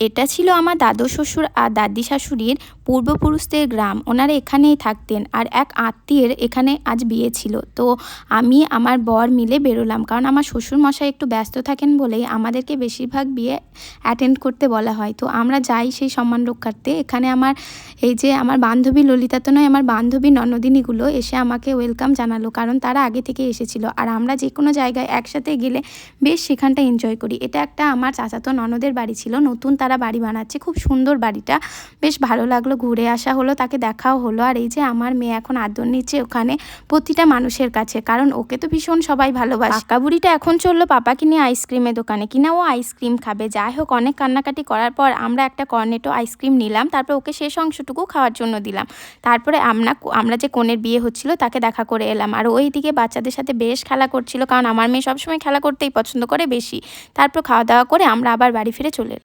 এটা ছিল আমার দাদু শ্বশুর আর দাদি শাশুড়ির পূর্বপুরুষদের গ্রাম। ওনারা এখানেই থাকতেন আর এক আত্মীয়ের এখানে আজ বিয়ে ছিল। তো আমি, আমার বর মিলে বেরোলাম। কারণ আমার শ্বশুর মশাই একটু ব্যস্ত থাকেন বলেই আমাদেরকে বেশিরভাগ বিয়ে অ্যাটেন্ড করতে বলা হয়। তো আমরা যাই সেই সম্মান রক্ষার্থে। এখানে আমার, এই যে আমার বান্ধবী ললিতা তো নয়, আমার বান্ধবী ননদিনীগুলো এসে আমাকে ওয়েলকাম জানালো। কারণ তারা আগে থেকে এসেছিল। আর আমরা যে কোনো জায়গায় একসাথে গেলে বেশ সেখানটা এনজয় করি। এটা একটা আমার চাচাতো ননদের বাড়ি ছিল, নতুন তারা বাড়ি বানাচ্ছে, খুব সুন্দর বাড়িটা। বেশ ভালো লাগল ঘুরে আসা হলো, তাকে দেখাও হলো। আর এই যে আমার মেয়ে এখন আদর নিচ্ছে ওখানে প্রতিটা মানুষের কাছে, কারণ ওকে তো ভীষণ সবাই ভালোবাসে। কাকা বুড়িটা এখন চলল পাপাকে নিয়ে আইসক্রিমের দোকানে। কিনা ও আইসক্রিম খাবে, যাই হোক অনেক কান্নাকাটি করার পর আমরা একটা কর্নেটো আইসক্রিম নিলাম, তারপর ওকে শেষ অংশটুকু খাওয়ার জন্য দিলাম। তারপরে আমরা আমরা যে কোণের বিয়ে হচ্ছিল তাকে দেখা করে এলাম। আর ওই দিকে বাচ্চাদের সাথে বেশ খেলা করছিল, কারণ আমার মেয়ে সবসময় খেলা করতেই পছন্দ করে বেশি। তারপর খাওয়া দাওয়া করে আমরা আবার বাড়ি ফিরে চলে।